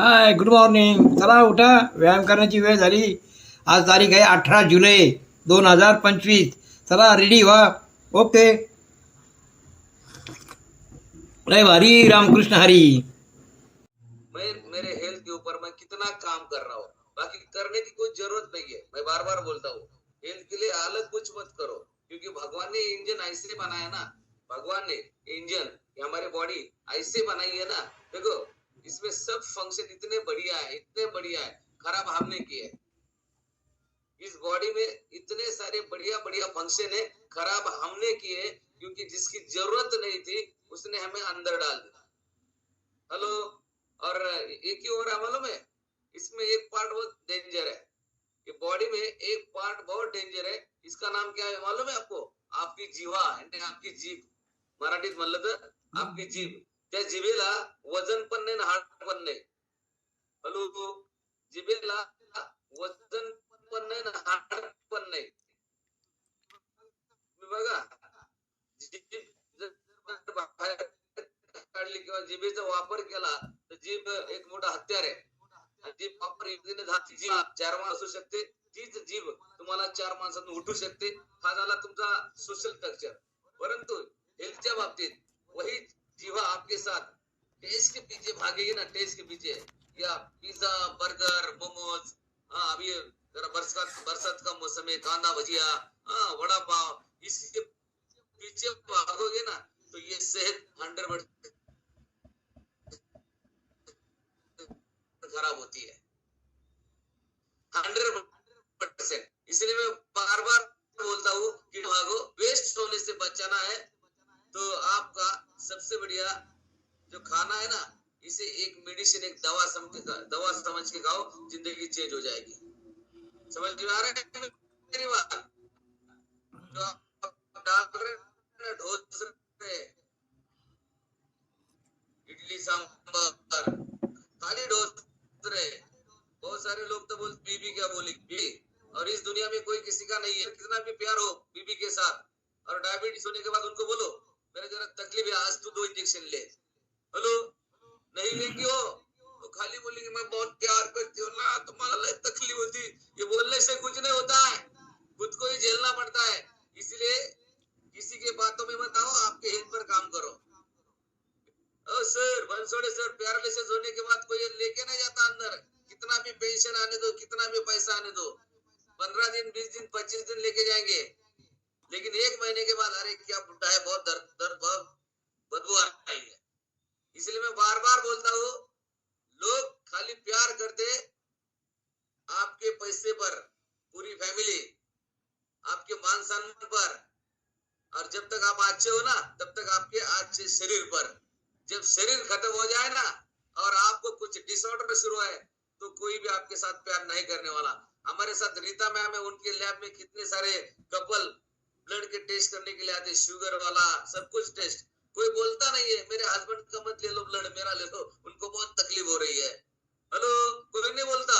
Hi good morning चला उठा. व्यायाम करण्याची वेळ झाली. आज तारीख आहे अठरा जुलै दोन हज़ार पंचवीस. चला रेडी व्हा. ओके अरे भारी रामकृष्ण हरी. मैं, मेरे हेल्थ के ऊपर मैं कितना काम कर रहा हूँ। बाकी करने की कोई ज़रूरत नहीं है। मैं बार बार बोलता हूँ हेल्थ के लिए अलग कुछ मत करो। क्योंकि भगवान ने इंजन ऐसे बनाया ना, भगवान ने इंजन हमारी बॉडी ऐसे बनाई है ना, देखो इसमें सब फ़ंक्शन इतने बढ़िया है, इतने बढ़िया है, खराब हमने किए इस बॉडी में इतने सारे बढ़िया बढ़िया फ़ंक्शन है, खराब हमने किए क्योंकि जिसकी ज़रूरत नहीं थी, उसने हमें अंदर डाल दिया। हेलो? और ये क्यों हो रहा मालूम है? इसमें एक पार्ट बहुत डेंजर है। कि बॉडी में एक पार्ट बहुत डेंजर है। इसका नाम क्या है, मालूम है आपको? आपकी जीवा आपकी जीभ। मराठी तर आपकी जीभ। त्या जिभेला वजन पण नाही हाड पण नाही. हॅलो? जिभेला वजन पण नाही ना हाड पण नाही. बघा काढली किंवा जिभेचा वापर केला तर जीभ एक मोठा हत्यार आहे. जीभ वापर जीभ चार माणसं असू शकते. तीच जीभ तुम्हाला चार माणसातून उठू शकते. हा झाला तुमचा सोशल स्ट्रक्चर परंतु हेल्थच्या बाबतीत वही जीवा आपके साथ। टेस्ट के पीछे भागेगी ना, टेस्ट के पीछे। या पिज्जा, बर्गर, मोमोज हाँ अभी बरसात बरसात का मौसम है, कांदा भजिया हाँ वड़ा पाव इसके पीछे भागोगे ना तो ये सेहत हंड्रेड खराब होती है। Hundred percent. इसलिए मैं बार बार बोलता हूँ कि भागो वेस्ट होने से बचाना है तो आपका सबसे बढ़िया जो खाना है ना, इसे एक मेडिसिन एक दवा समझ दवा समझ के खाओ, ज़िंदगी चेंज हो जाएगी। समझ में आ रहा है मेरी बात? जो आप डाल रहे ढोस इडली सांबर खाली ढोस रहे बहुत सारे लोग तो बोल बीबी क्या बोली? बीबी, और इस दुनिया में कोई किसी का नहीं है। कितना भी प्यार हो बीबी के साथ, और डायबिटीज़ होने के बाद उनको बोलो मेरे जरा तकलीफ़ है, आज तू दो इंजेक्शन ले। हेलो? नहीं लेंगी हो तो खाली बोलेंगे, मैं बहुत प्यार करती हूँ ना, तुम्हारा लय तकलीफ़ होती। ये बोलने से कुछ नहीं होता है। खुद को ही झेलना पड़ता है। इसलिए किसी के बातों में मत आओ, आपके हित पर काम करो। ओ सर बंसोड़े सर पैरालिसिस होने के बाद कोई लेके नहीं जाता अंदर। कितना भी पेंशन आने दो, कितना भी पैसा आने दो। पंद्रह दिन, बीस दिन, पच्चीस दिन लेके जाएँगे। लेकिन एक महीने के बाद, अरे क्या बुढ़ा है, बहुत दर्द दर्द बहुत बदबू आ रही है। इसलिए मैं बार बार बोलता हूँ, लोग खाली प्यार करते आपके पैसे पर, पूरी फैमिली, आपके मान सम्मान पर, और जब तक आप अच्छे हो ना, तब तक आपके अच्छे शरीर पर। जब शरीर खत्म हो जाए ना, और आपको कुछ डिसऑर्डर शुरू है तो कोई भी आपके साथ प्यार नहीं करने वाला। हमारे साथ रीता मैम है, उनके लैब में कितने सारे कपल ब्लड के टेस्ट करने के लिए आते शुगर वाला, सब कुछ टेस्ट कोई बोलता नहीं है, मेरे हस्बैंड का मत ले लो ब्लड मेरा ले लो। उनको बहुत तकलीफ़ हो रही है। हेलो कोई नहीं बोलता।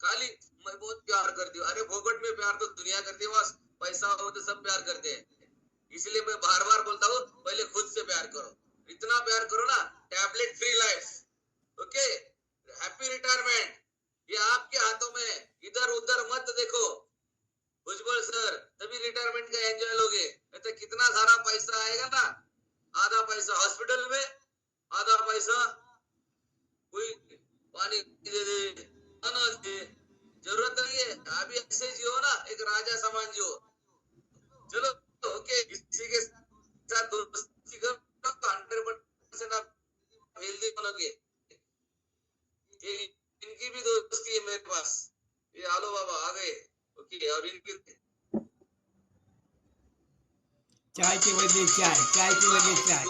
खाली, मैं बहुत प्यार करती हूँ। अरे भोगट में प्यार तो दुनिया करती है बस। पैसा हो तो सब प्यार करते हैं। इसलिए मैं बार बार बोलता हूँ, पहले खुद से प्यार करो। इतना प्यार करो ना tablet free life okay happy retirement ये आपके हाथों में इधर उधर मत देखो। भुजबल सर, तभी रिटायरमेंट का एंजॉय लोगे। तो कितना सारा पैसा आएगा ना? आधा पैसा हॉस्पिटल में, आधा पैसा कोई पानी दे दे दे। ज़रूरत नहीं है अभी ऐसे जियो ना, एक राजा समान जियो। चलो ओके इसी के साथ दोस्ती करो हंड्रेड परसेंट आप हेल्दी बनोगे। इनकी भी दोस्ती है मेरे पास। ये आलो बाबा, आ गए। ओके ऑरेंज घेते चायची वैद्य चाय चायची वैद्य चाय.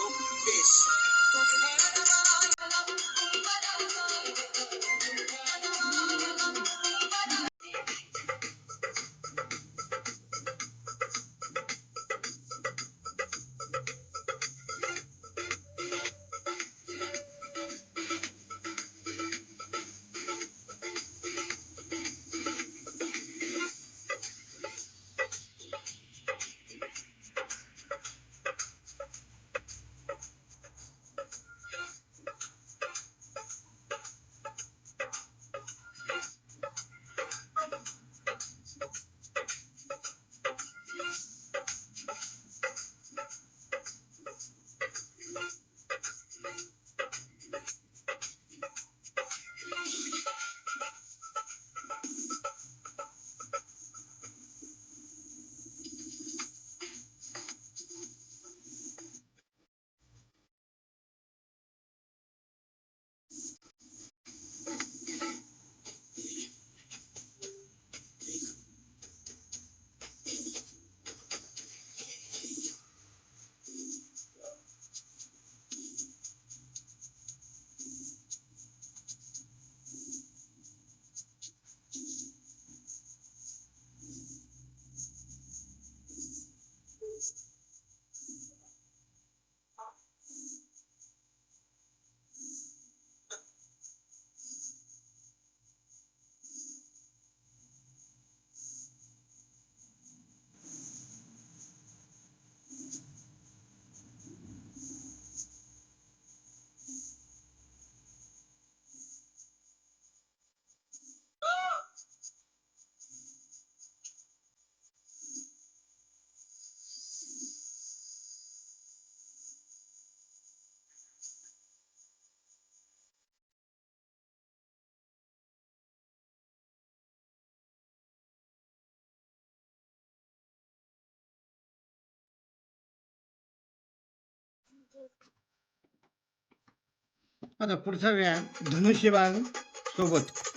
आता पुढचा व्यायाम धनुष्यबाण सोबत.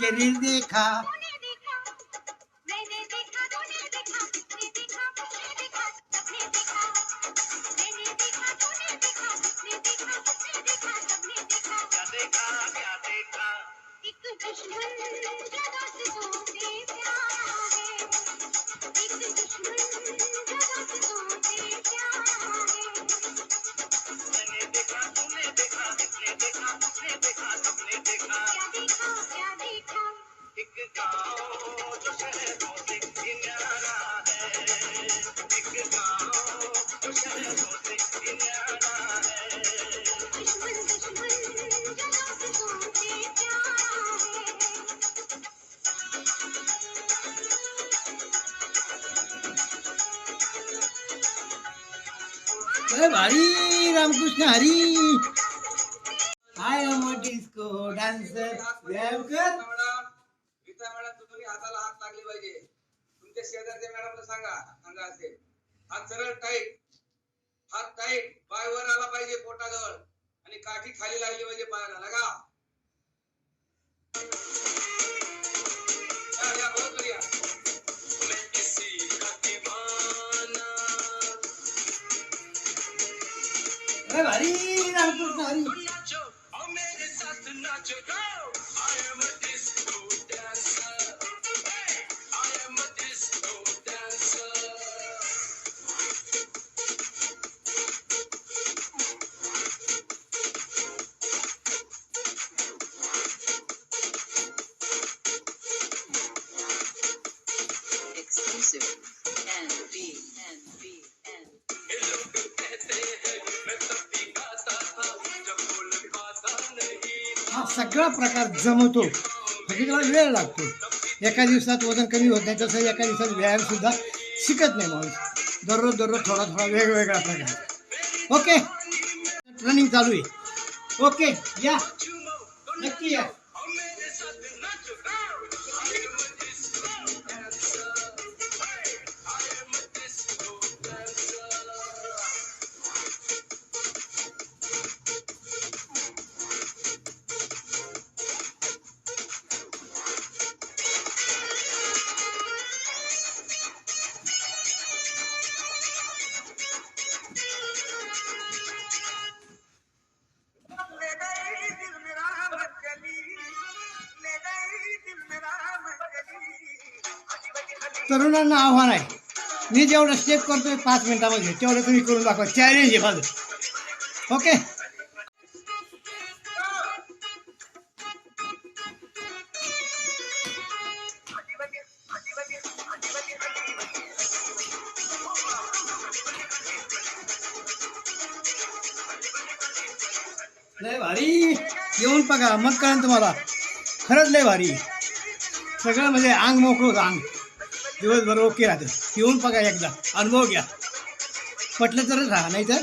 verildi ka. अरे भारी Ramkrishna Hari. I am a disco dancer व्यायाम गीता मॅडम तुम्ही हाताला हात लागले पाहिजे तुमच्या शेजारच्या मॅडमला सांगा सांगा असेल हात सरळ टाईट हात टाईट पाय वर आला पाहिजे पोटाजवळ. आणि काठी खाली लागली पाहिजे पायाला लगा. హరి అనుకుంటున్నా హరి प्रकार जमतो. म्हणजे त्याला वेळ लागतो. एका दिवसात वजन कमी होत नाही तसं एका दिवसात व्यायाम सुद्धा शिकत नाही माणूस. दररोज दररोज थोडा थोडा वेगवेगळा प्रकार. ओके? रनिंग चालू आहे. ओके या. नक्की या. जेवढं स्टेप करतोय पाच मिनिटामध्ये तेवढं तुम्ही करून दाखवा. चॅलेंज आहे माझं. ओके लय भारी. येऊन बघा मग कळेल तुम्हाला. खरंच लय भारी. सगळं म्हणजे अंग मोकळं होतं अंग. दिवसभर ओके राहतं. येऊन बघा एकदा. अनुभव घ्या. पटलं तरच राहा नाही तर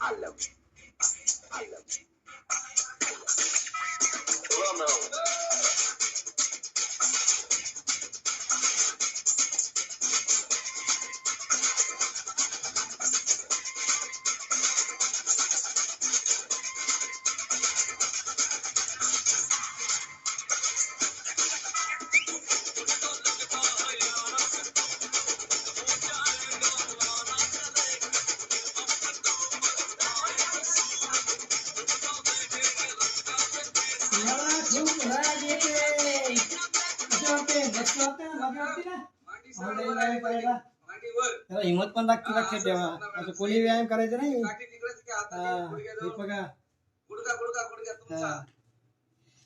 I love you. I love you. लागते लक्षात ठेवा असं कोणी व्यायाम करायचं नाही हा, हे. बघा गुडघा गुडघा गुडघ्या तुमचा हा.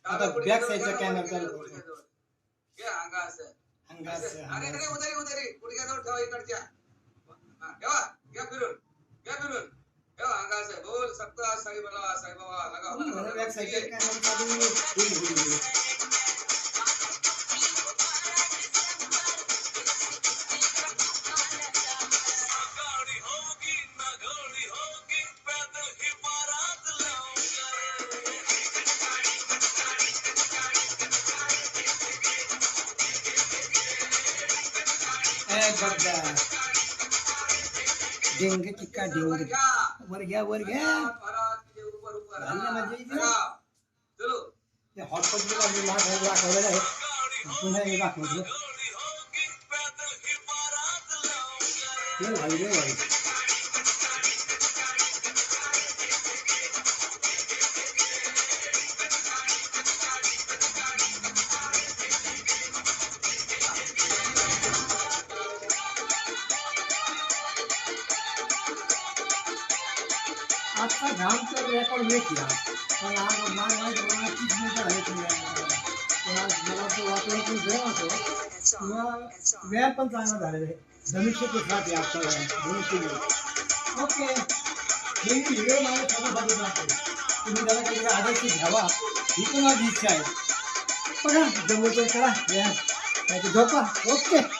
डाव्या आता गुडघ्याजवळ back side चा घ्या, camera गुडघ्याजवळ, चालू. गुडघ्याजवळ. घ्या, अंगा असं. अंगास अरे अरे उधारी उधारी गुडघ्याजवळ ठेवा इकडच्या हा, ठेवा घ्या फिरून घ्या फिरून ठेवा अंगा असं बोल सत्ता साई बाबा साई बाबा लगा बॅक साईडचा कॅमेरा चालू होईल, होईल, होईल. डेंग टिक्का डेंग घ्या वर घ्या चलो। घ्या परत तिथे उपर उपर है ना हा, इथे? लगा. चलो बात हॉटपॉटला मी ये भाई। आहे पुन्हा हे ब्रेक केला पण आज मला माहिती मला तीस मिनिटं झाले तुम्ही पण आज मला असं वाटलं की व्यायाम धनुष्य वेळ ओके। हे। घ्यावा ही। पण माझी इच्छा आहे बघा जमलं तर करा तर झोपा ओके।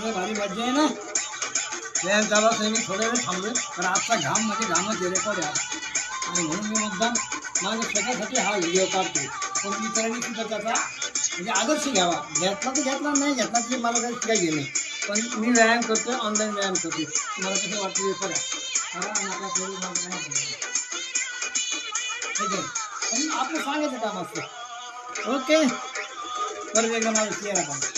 त्याला भारी मज़ा आहे ना। चालू असं मी थोड्या वेळ थांबलो पण आजचा घाम म्हणजे घामच गेले पण यार। आणि म्हणून मी मुद्दाम माझ्या स्वतःसाठी हा व्हिडिओ काढतो पण इतरांनी सुद्धा त्याचा म्हणजे आदर्श घ्यावा घेतला तर घेतला नाही घेतला तरी मला काही शिकाय गेले पण मी व्यायाम करतोय ऑनलाईन व्यायाम करतोय मला कसं वाटतं हे। करा करा आणि आपल्या. ठीक काम ओके। परत एकदा माझं पाहू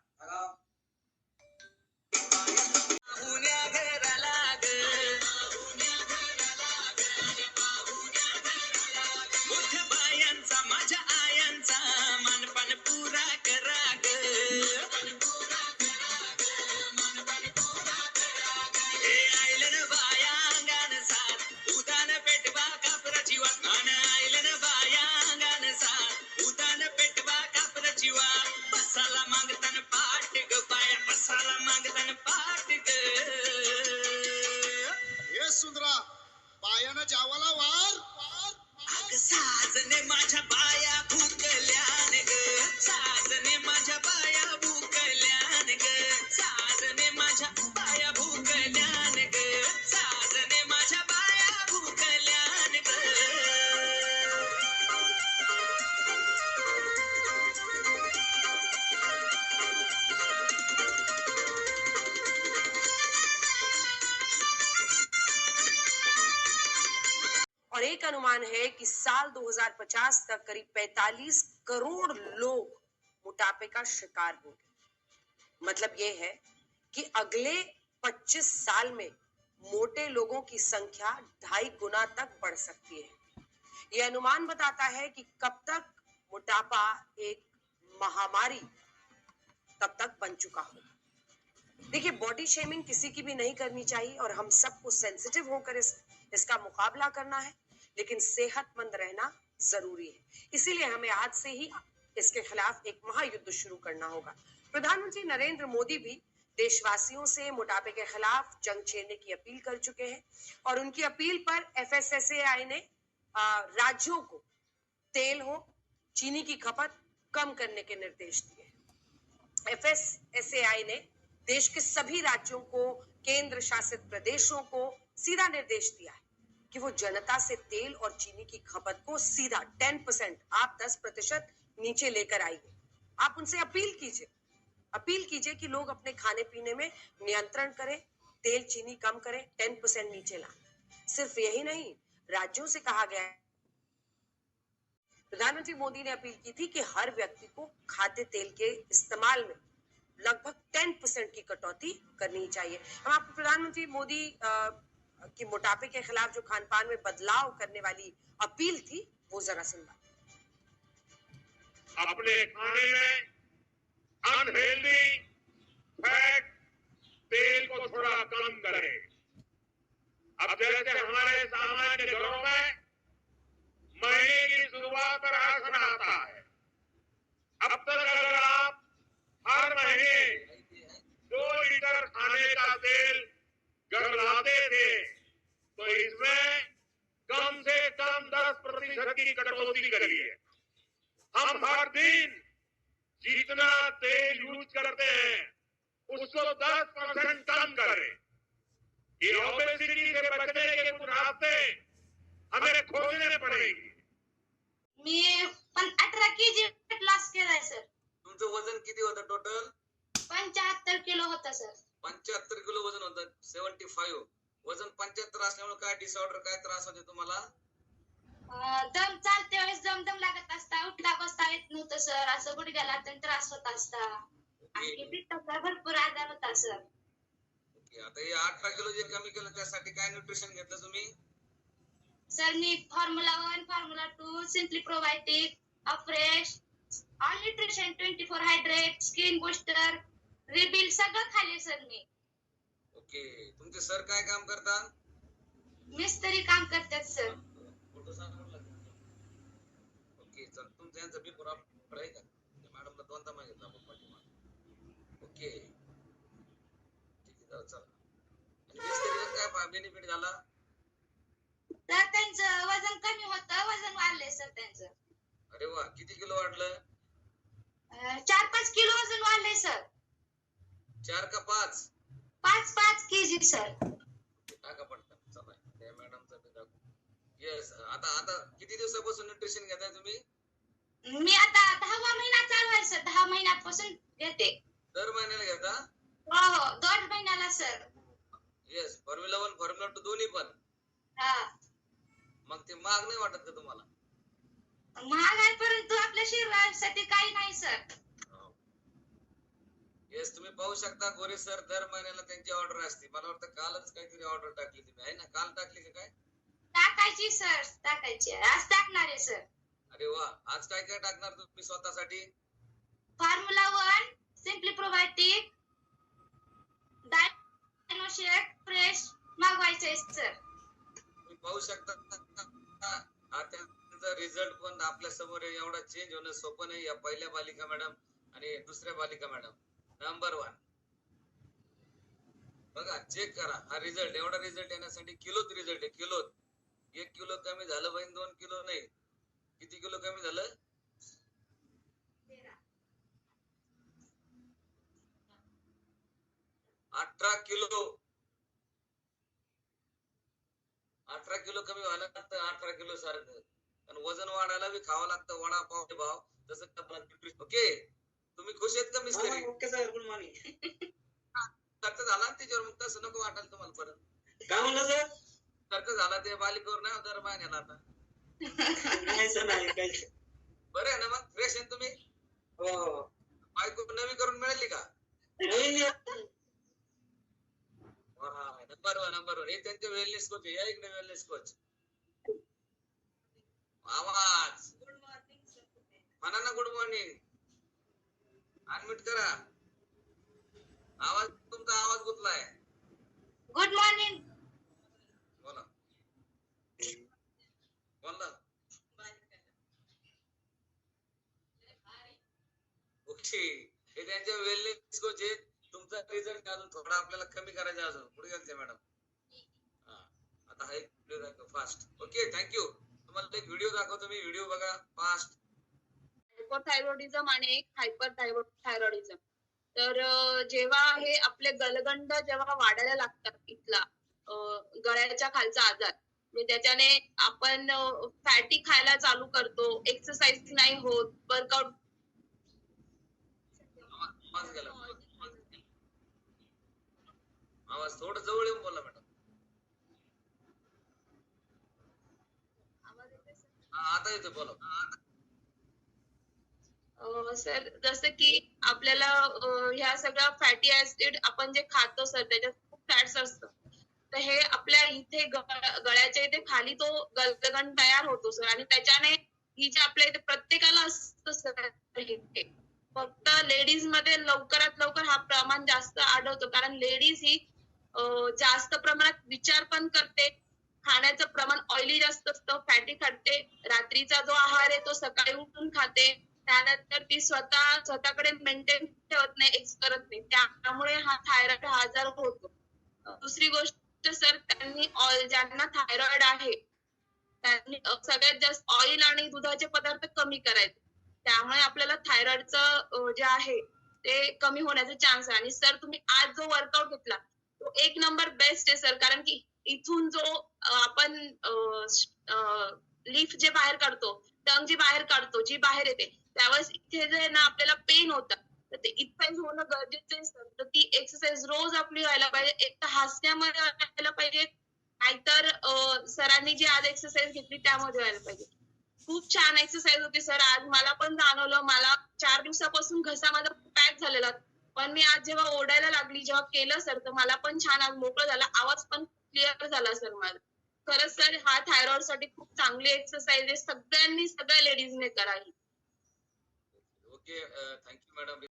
एक अनुमान है कि साल 2050 तक करीब 45 करोड़ लोग मोटापे का शिकार होंगे मतलब ये है कि अगले 25 साल में मोटे लोगों की संख्या ढाई गुना तक बढ़ सकती है। ये अनुमान बताता है कि कब तक मोटापा एक महामारी तब तक बन चुका होगा देखिए बॉडी शेमिंग किसी की भी नहीं करनी चाहिए और हम सबको सेंसिटिव होकर इस, इसका मुकाबला करना है। लेकिन सेहतमंद रहना ज़रूरी है। इसीलिए हमें आज से ही इसके खिलाफ एक महायुद्ध शुरू करना होगा। प्रधानमंत्री नरेंद्र मोदी भी देशवासियों से मोटापे के खिलाफ जंग छेड़ने की अपील कर चुके हैं और उनकी अपील पर एफएसएसएआई ने राज्यों को तेल हो, चीनी की खपत कम करने के निर्देश दिए एफएसएसएआई ने देश के सभी राज्यों को केंद्र शासित प्रदेशों को सीधा निर्देश दिया है। कि वो जनता से तेल और चीनी की खपत को सीधा टेन परसेंट आप 10 प्रतिशत नीचे लेकर आइए। आप उनसे अपील कीजिए। अपील कीजिए कि लोग अपने खाने पीने में नियंत्रण करें, तेल चीनी कम करें टेन परसेंट नीचे लाएँ। सिर्फ़ यही नहीं, राज्यों से कहा गया है। प्रधानमंत्री मोदी ने अपील की थी कि हर व्यक्ति को खाद्य तेल के इस्तेमाल में लगभग टेन परसेंट की कटौती करनी चाहिए। हम आपको प्रधानमंत्री मोदी की मोटापे के खिलाफ जो खान पान में बदलाव करने वाली अपील थी, वो जरा सुनवा अपने खाने में अनहेल्दी फैट तेल को थोड़ा कम करें। अब जैसे हमारे सामान्य घरों में महीने की शुरुआत पर राशन आता है, अब तक अगर आप हर महीने दो लीटर खाने का तेल घर लाते थे तो इसमें कम से कम दस प्रतिशत की कटौती करिए। हम हर दिन जितना तेल यूज़ करते हैं उसको 10 परसेंट कम करें। ये ओबेसिटी से बचने के कुछ रास्ते हमें खोजने पड़ेंगे। मी पण अठरा के जी लॉस केलाय सर तुमचं वज़न किती होतं टोटल पंच्याहत्तर किलो होता सर पंच्याहत्तर किलो वज़न होतं सेव्हन्टी फाईव्ह वजन पंच्याहत्तर असल्यामुळे काय डिसऑर्डर काय त्रास होते तुम्हाला? दम चालते वेळेस दम दम लागत असता. उठला बसता येत नव्हतं सर. असं गुडघ्याला तर त्रास होत असता. आणखी पित्ताचा भरपूर आजार होता सर. आता हे अठरा किलो जे कमी केलं त्यासाठी काय न्यूट्रिशन घेतलं तुम्ही? सर मी formula one formula two simply probiotic afresh all nutrition twenty four hydrate skin booster rebuild सगळं खाल्ले सर मी. ओके. तुमचे सर काय काम करतात? मिस्त्री काम करतात सर. फोटो. ओके चल. तुमच्या यांचा पेपर आपण आहे का? मॅडमला दोनदा मागितला आपण पाठीमागे. ओके. ठीक आहे चला मिस्त्रीला काय बेनिफिट झाला? तर त्यांचं वजन कमी होतं वजन वाढलंय सर त्यांचं. अरे वा किती किलो वाढलं? चार पाच किलो वजन वाढलंय सर. चार का पाच? पाच पाच केजी सर टाका पटकन. चला. त्या मॅडमचा बी येस आता आता किती दिवसापासून न्यूट्रिशन घेताय तुम्ही? मी आता दहावा महिना चालू आहे सर दहा महिन्यापासून घेते. दर महिन्याला घेता? हो हो. दोन महिन्याला sir yes formula one formula two दोन्ही पण. हा. मग ते महाग नाही वाटत का तुम्हाला? महाग आहे परंतु आपल्या शरीरासाठी काही नाही सर येस तुम्ही पाहू शकता गोरे सर दर महिन्याला त्यांची ऑर्डर असते. मला वाटतं कालच काहीतरी ऑर्डर टाकली तुम्ही. आहे ना? काल टाकली का काय? टाकायची सर टाकायची. आज टाकणार आहे सर अरे वा. आज काय काय टाकणार तुम्ही स्वतःसाठी? Formula one simply probiotic Dinoshake fresh मागवायचे sir तुम्ही पाहू शकता. त्यांचा रिझल्ट पण आपल्यासमोर. एवढा चेंज होणं सोपं नाही. या पहिल्या बालिका मॅडम आणि दुसऱ्या बालिका मॅडम नंबर वन बघा चेक करा. हा रिझल्ट एवढा रिझल्ट येण्यासाठी किलोत रिझल्ट आहे किलोत. एक किलो कमी झालं पाहिजे दोन किलो नाही. किती किलो कमी झालं? अठरा किलो. अठरा किलो कमी व्हायला लागतं अठरा किलो सारखं. आणि वजन वाढायला बी खावं लागतं वडापाव भाव तसं ओके तुम्ही खुश आहेत का मिस्त्री ओके सर गुड मॉर्निंग खर्च झाला ना त्याच्यावर मग तसं नको वाटायला तुम्हाला परत? काय म्हणलं सर खर्च झाला ते बालिकेवर नाही दर महिन्याला आता. नाही सर नाही काही. बरं आहे ना मग फ्रेश आहे तुम्ही? हो. हो बायको नवी करून मिळाली का? नंबर वन नंबर वन हे त्यांचे वेलनेस कोच या इकडे वेलनेस कोच आवाज. म्हणा ना गुड मॉर्निंग अनम्यूट करा. आवाज तुमचा आवाज गुतलाय. गुड मॉर्निंग बोला. बोला. ओके हे त्यांच्या वेलनेस कोच आहेत. तुमचा रिझल्ट अजून थोडा आपल्याला कमी करायचा अजून. पुढे गेलते मॅडम आता हा एक व्हिडिओ दाखव फास्ट ओके थँक्यू तुम्हाला एक व्हिडिओ दाखवतो मी. व्हिडिओ बघा फास्ट हायपोथायरॉइडिझम आणि एक हायपर थायरॉइडिझम तर जेव्हा हे आपले गलगंड जेव्हा वाढायला लागतात इथला गळ्याच्या खालचा आजार म्हणजे त्याच्याने आपण फॅटी खायला चालू करतो एक्सरसाइज नाही होत वर्कआउट आवाज थोडं जवळ येऊन बोला मॅडम. आता येतो बोला. सर जसं की आपल्याला ह्या सगळ्या फॅटी ऍसिड आपण जे खातो सर त्याच्यात खूप फॅट्स असतं. तर हे आपल्या इथे गळ्याच्या इथे खाली तो गलगण तयार होतो सर. आणि त्याच्याने ही जे आपल्या इथे प्रत्येकाला असतं सर फक्त लेडीजमध्ये लवकरात लवकर हा प्रमाण जास्त आढळतो. कारण लेडीज ही जास्त प्रमाणात विचार पण करते. खाण्याचं प्रमाण ऑइली जास्त असतं. फॅटी खाते. रात्रीचा जो आहार आहे तो सकाळी उठून खाते. त्यानंतर ती स्वतः स्वतःकडे मेंटेन ठेवत नाही एक्स करत नाही. त्यामुळे हा थायरॉइड हा आजार होतो. दुसरी गोष्ट सर त्यांनी ऑइल ज्यांना थायरॉइड आहे त्यांनी सगळ्यात जास्त ऑइल आणि दुधाचे पदार्थ कमी करायचे. त्यामुळे आपल्याला थायरॉइडचं जे आहे ते कमी होण्याचे चान्स आहे. आणि सर तुम्ही आज जो वर्कआउट घेतला तो एक नंबर बेस्ट आहे सर कारण की इथून जो आपण लिफ जे बाहेर काढतो टंग जी बाहेर काढतो जी बाहेर येते त्यावेळेस इथे जे ना आपल्याला पेन होतं. तर ते एक्सरसाइज होणं गरजेचं असतं सर. तर ती एक्सरसाइज रोज आपली व्हायला पाहिजे. एक तर हास्यामध्ये व्हायला पाहिजे. नाहीतर सरांनी जी आज एक्सरसाइज घेतली त्यामध्ये व्हायला पाहिजे. खूप छान एक्सरसाइज होती सर. आज मला पण जाणवलं. मला चार दिवसापासून घसा माझा पॅक झालेला पण मी आज जेव्हा ओढायला लागली जेव्हा केलं सर तर मला पण छान आज मोकळं झाला. आवाज पण क्लिअर झाला सर माझा. खरंच सर हा थायरॉइडसाठी खूप चांगली एक्सरसाइज आहे. सगळ्यांनी सगळ्या लेडीजने करावी. Okay, uh, thank you, madam.